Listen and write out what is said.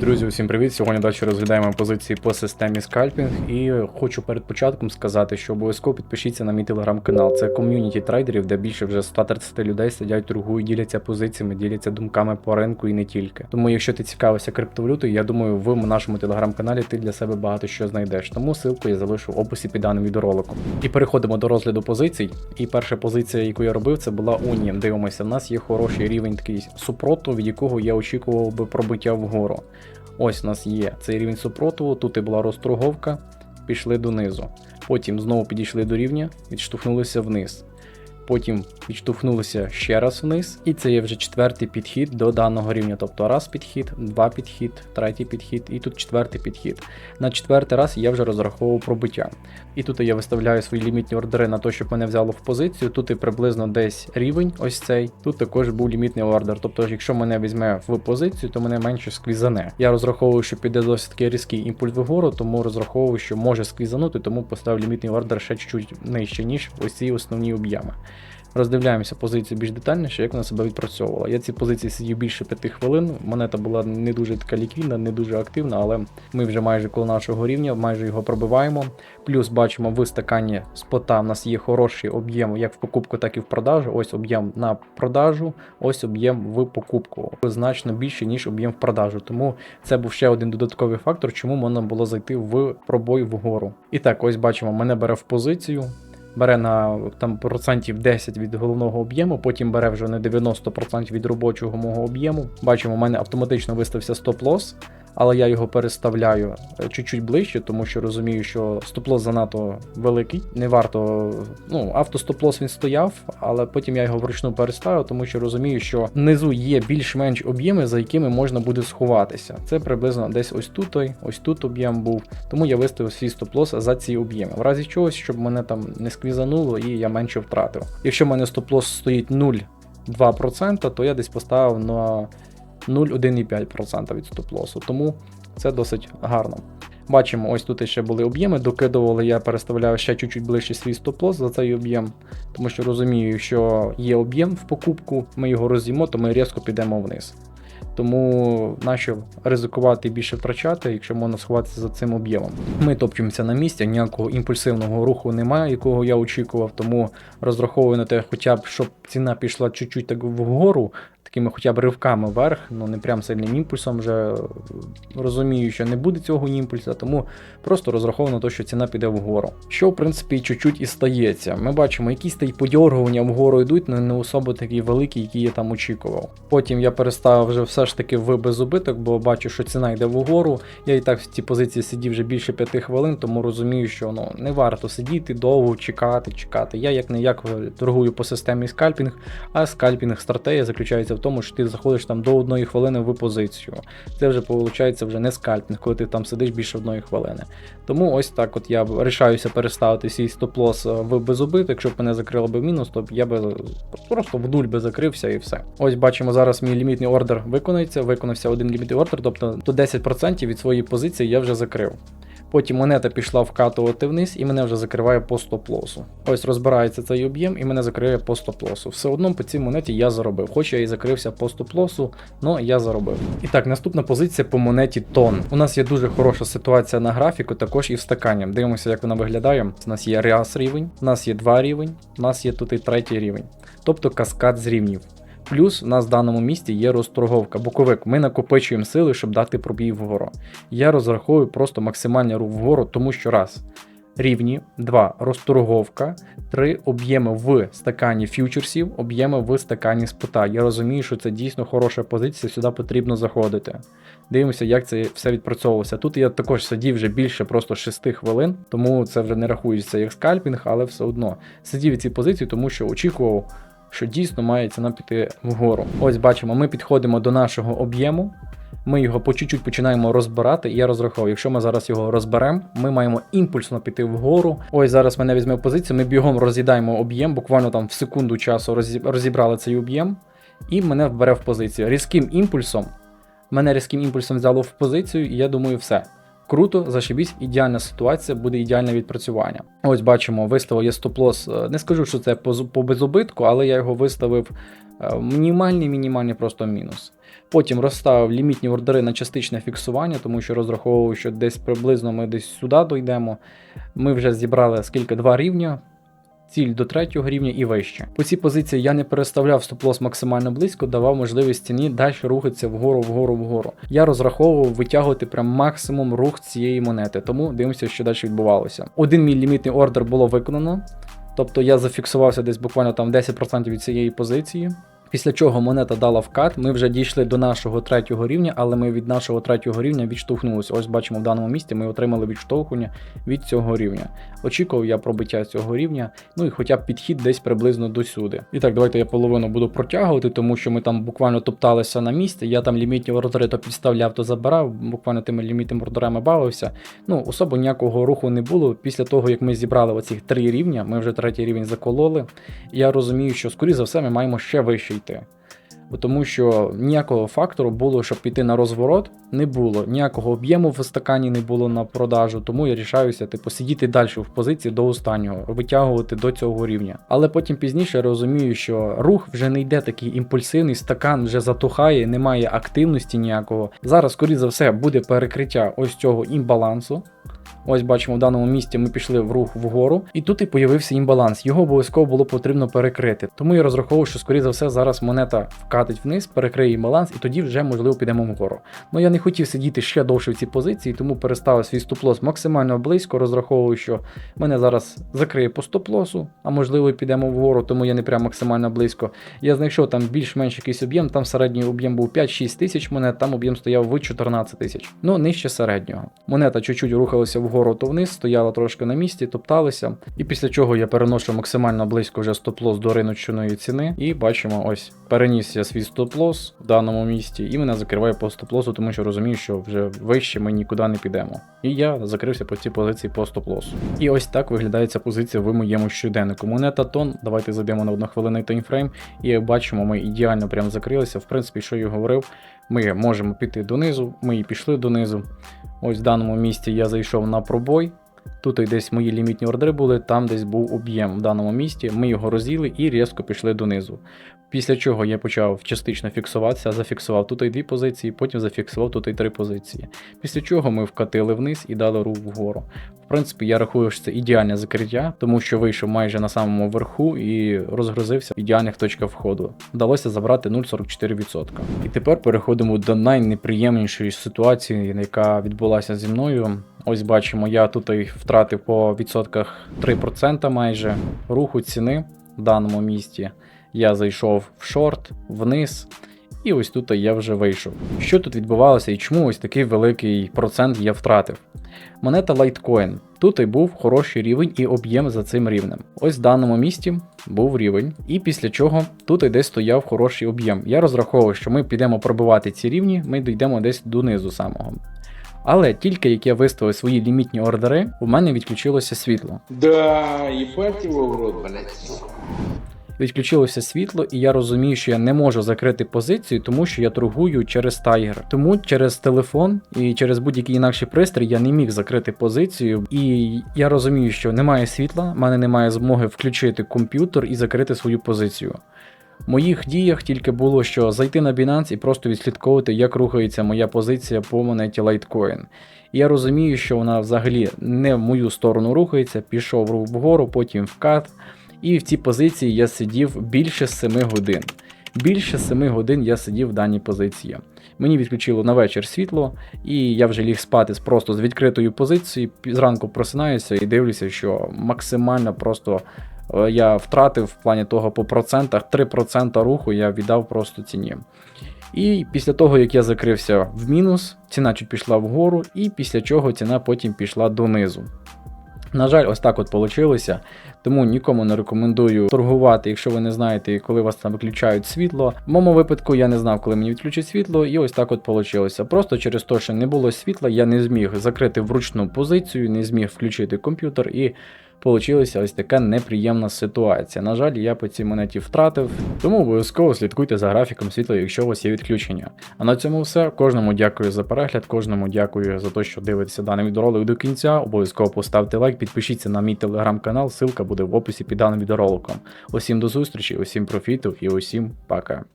Друзі, усім привіт! Сьогодні далі розглядаємо позиції по системі скальпінг. І хочу перед початком сказати, що обов'язково підпишіться на мій телеграм-канал. Це ком'юніті трейдерів, де більше вже 130 людей сидять, торгують, діляться позиціями, діляться думками по ринку і не тільки. Тому, якщо ти цікавишся криптовалютою, я думаю, в нашому телеграм-каналі ти для себе багато що знайдеш. Тому ссылку я залишу в описі під даним відеороликом. І переходимо до розгляду позицій. І перша позиція, яку я робив, це була Унієн. Дивимося, в нас є хороший рівень такий супроту, від якого я очікував би пробиття вгору. Ось у нас є цей рівень супротиву, тут і була розторговка, пішли донизу. Потім знову підійшли до рівня, відштовхнулися вниз. Потім відштовхнулися ще раз вниз, і це є вже четвертий підхід до даного рівня. Тобто раз підхід, два підхід, третій підхід, і тут четвертий підхід. На четвертий раз я вже розраховував пробиття. І тут я виставляю свої лімітні ордери на те, щоб мене взяло в позицію. Тут і приблизно десь рівень, ось цей. Тут також був лімітний ордер. Тобто, якщо мене візьме в позицію, то мене менше сквізане. Я розраховую, що піде досить таки різкий імпульс вгору, тому розраховую, що може сквізанути, тому поставив лімітний ордер ще чуть-чуть нижче, ніж ось ці основні об'єми. Роздивляємося позицію більш детальніше, як вона себе відпрацьовувала. Я ці позиції сидів більше 5 хвилин. Монета була не дуже така ліквідна, не дуже активна, але ми вже майже коло нашого рівня, майже його пробиваємо. Плюс бачимо в стакані спота. У нас є хороший об'єм як в покупку, так і в продажу. Ось об'єм на продажу, ось об'єм в покупку. Значно більше, ніж об'єм в продажу. Тому це був ще один додатковий фактор, чому можна було зайти в пробой вгору. І так, ось бачимо, мене бере в позицію бере на там процентів 10 від головного об'єму, потім бере вже не 90% від робочого мого об'єму. Бачимо, у мене автоматично вистався стоп-лосс, але я його переставляю е, чуть-чуть ближче, тому що розумію, що стоп-лосс занадто великий. Не варто. Ну, автостоп-лосс він стояв, але потім я його вручну переставив, тому що розумію, що внизу є більш-менш об'єми, за якими можна буде сховатися. Це приблизно десь ось тут, ось тут об'єм був. Тому я виставив свій стоп-лосс за ці об'єми. В разі чогось, щоб мене там не сквізануло і я менше втратив. Якщо в мене стоп-лосс стоїть 0,2%, то я десь поставив на 0,1,5% від стоп-лосу, тому це досить гарно. Бачимо, ось тут ще були об'єми, докидували, я переставляю ще чуть-чуть ближче свій стоп-лосс за цей об'єм, тому що розумію, що є об'єм в покупку, ми його роз'їмо, то ми різко підемо вниз. Тому нащо ризикувати і більше втрачати, якщо можна сховатися за цим об'ємом. Ми топчемося на місці, ніякого імпульсивного руху немає, якого я очікував, тому розраховую на те, хоча б щоб ціна пішла чуть-чуть так вгору, такими хоча б ривками вверх, ну не прям сильним імпульсом. Вже розумію, що не буде цього імпульсу, тому просто розраховую на те, що ціна піде вгору. Що в принципі чуть-чуть і стається. Ми бачимо, якісь та й подьоргування вгору йдуть, але не особо такі великі, які я там очікував. Потім я переставив вже все ж таки в безубиток, бо бачу, що ціна йде вгору. Я і так в цій позиції сидів вже більше 5 хвилин, тому розумію, що ну не варто сидіти довго, чекати, чекати. Я як не як торгую по системі скальпінг, а скальпінг стратегія заключається в тому, що ти заходиш там до одної хвилини в позицію. Це вже виходить вже не скальпінг, коли ти там сидиш більше одної хвилини. Тому ось так от я рішаюся переставити свій стоп-лос е, в безубит. Якщо б мене закрило би мінус, то я би просто в нуль би закрився і все. Ось бачимо, зараз мій лімітний ордер виконується. Виконався один лімітний ордер, тобто до 10% від своєї позиції я вже закрив. Потім монета пішла вкатувати вниз і мене вже закриває по стоп-лосу. Ось розбирається цей об'єм і мене закриє по стоп-лосу. Все одно по цій монеті я заробив. Хоч я і закрився по стоп-лосу, але я заробив. І так, наступна позиція по монеті тон. У нас є дуже хороша ситуація на графіку, також і в стакані. Дивимося, як вона виглядає. У нас є ряс рівень, у нас є два рівень, у нас є тут і третій рівень. Тобто каскад з рівнів. Плюс в нас в даному місці є розторговка. Боковик. Ми накопичуємо сили, щоб дати пробій вгору. Я розраховую просто максимальний рух вгору, тому що раз. Рівні, 2. Розторговка, 3. Об'єми в стакані фьючерсів, об'єми в стакані спота. Я розумію, що це дійсно хороша позиція, сюди потрібно заходити. Дивимося, як це все відпрацьовувалося. Тут я також сидів вже більше просто 6 хвилин, тому це вже не рахується як скальпінг, але все одно сидів в цій позиції, тому що очікував що дійсно має ціна піти вгору. Ось бачимо, ми підходимо до нашого об'єму. Ми його по чуть-чуть починаємо розбирати, я розраховую, якщо ми зараз його розберемо, ми маємо імпульсно піти вгору. Ось зараз мене візьме позицію, ми бігом роз'їдаємо об'єм, буквально там в секунду часу розібрали цей об'єм, і мене бере в позицію. Різким імпульсом, мене різким імпульсом взяло в позицію, і я думаю, все. Круто, зашибісь, ідеальна ситуація, буде ідеальне відпрацювання. Ось бачимо, виставив я стоп-лос. е, Не скажу, що це по, безубитку, але я його виставив е, мінімальний, мінімальний просто мінус. Потім розставив лімітні ордери на частичне фіксування, тому що розраховував, що десь приблизно ми десь сюди дійдемо. Ми вже зібрали скільки два рівня. Ціль до третього рівня і вище. По цій позиції я не переставляв стоп-лос максимально близько, давав можливість ціні далі рухатися вгору, вгору, вгору. Я розраховував витягувати прям максимум рух цієї монети, тому дивимося, що далі відбувалося. Один мій лімітний ордер було виконано, тобто я зафіксувався десь буквально там 10% від цієї позиції. Після чого монета дала вкат, ми вже дійшли до нашого третього рівня, але ми від нашого третього рівня відштовхнулися. Ось бачимо в даному місці, ми отримали відштовхування від цього рівня. Очікував я пробиття цього рівня, ну і хоча б підхід десь приблизно до сюди. І так, давайте я половину буду протягувати, тому що ми там буквально топталися на місці. Я там лімітні ордери то підставляв, то забирав, буквально тими лімітними ордерами бавився. Ну, особо ніякого руху не було. Після того, як ми зібрали оці три рівня, ми вже третій рівень закололи. Я розумію, що скоріше за все ми маємо ще вище Бо Тому що ніякого фактору було, щоб піти на розворот, не було. Ніякого об'єму в стакані не було на продажу, тому я рішаюся типу, сидіти далі в позиції до останнього, витягувати до цього рівня. Але потім пізніше розумію, що рух вже не йде такий імпульсивний, стакан вже затухає, немає активності ніякого. Зараз, скоріше за все, буде перекриття ось цього імбалансу. Ось бачимо, в даному місці ми пішли в рух вгору, і тут і появився імбаланс. Його обов'язково було потрібно перекрити. Тому я розраховував, що скоріше за все зараз монета вкатить вниз, перекриє імбаланс, і тоді вже можливо підемо вгору. Ну я не хотів сидіти ще довше в цій позиції, тому переставив свій стоп-лос максимально близько, розраховую, що мене зараз закриє по стоп-лосу, а можливо і підемо вгору, тому я не прям максимально близько. Я знайшов там більш-менш якийсь об'єм, там середній об'єм був 5-6 тисяч монет, там об'єм стояв в 14 тисяч. Ну, нижче середнього. Монета чуть-чуть рухалася вгору то вниз, стояла трошки на місці, топталися. І після чого я переношу максимально близько вже стоп-лос до риночної ціни. І бачимо, ось переніс я свій стоп-лос в даному місці, і мене закриває по стоп-лосу, тому що розумію, що вже вище ми нікуди не підемо. І я закрився по цій позиції по стоп-лосу. І ось так виглядає ця позиція в моєму щоденнику. Монета тон. Давайте зайдемо на однохвилинний таймфрейм. І бачимо, ми ідеально прям закрилися. В принципі, що я говорив, ми можемо піти донизу, ми і пішли донизу. Ось в даному місці я зайшов на пробой. Тут десь мої лімітні ордери були, там десь був об'єм в даному місці. Ми його роз'їли і різко пішли донизу. Після чого я почав частично фіксуватися, зафіксував тут і дві позиції, потім зафіксував тут і три позиції. Після чого ми вкатили вниз і дали рух вгору. В принципі, я рахую, що це ідеальне закриття, тому що вийшов майже на самому верху і розгрузився в ідеальних точках входу. Вдалося забрати 0,44%. І тепер переходимо до найнеприємнішої ситуації, яка відбулася зі мною. Ось бачимо, я тут втратив по відсотках 3% майже руху ціни в даному місці. Я зайшов в шорт, вниз, і ось тут я вже вийшов. Що тут відбувалося і чому ось такий великий процент я втратив? Монета Litecoin. Тут і був хороший рівень і об'єм за цим рівнем. Ось в даному місці був рівень, і після чого тут і десь стояв хороший об'єм. Я розраховував, що ми підемо пробивати ці рівні, ми дійдемо десь донизу самого. Але тільки як я виставив свої лімітні ордери, у мене відключилося світло. Да, ебать его в рот, блядь. Відключилося світло, і я розумію, що я не можу закрити позицію, тому що я торгую через тайгер. Тому через телефон і через будь-який інакший пристрій я не міг закрити позицію. І я розумію, що немає світла, в мене немає змоги включити комп'ютер і закрити свою позицію. Моїх діях тільки було, що зайти на Binance і просто відслідковувати, як рухається моя позиція по монеті Litecoin. І я розумію, що вона взагалі не в мою сторону рухається, пішов рух вгору, потім вкат. І в цій позиції я сидів більше 7 годин. Більше 7 годин я сидів в даній позиції. Мені відключило на вечір світло, і я вже ліг спати просто з відкритою позицією. Зранку просинаюся і дивлюся, що максимально просто я втратив в плані того по процентах 3% руху я віддав просто ціні. І після того, як я закрився в мінус, ціна чуть пішла вгору, і після чого ціна потім пішла донизу. На жаль, ось так от вийшло. Тому нікому не рекомендую торгувати, якщо ви не знаєте, коли вас там виключають світло. В моєму випадку я не знав, коли мені відключать світло, і ось так от вийшло. Просто через те, що не було світла, я не зміг закрити вручну позицію, не зміг включити комп'ютер і получилася ось така неприємна ситуація. На жаль, я по цій монеті втратив, тому обов'язково слідкуйте за графіком світла, якщо у вас є відключення. А на цьому все. Кожному дякую за перегляд, кожному дякую за те, що дивитеся даний відеоролик до кінця. Обов'язково поставте лайк, підпишіться на мій телеграм-канал, ссылка буде в описі під даним відеороликом. Усім до зустрічі, усім профіту і усім пока.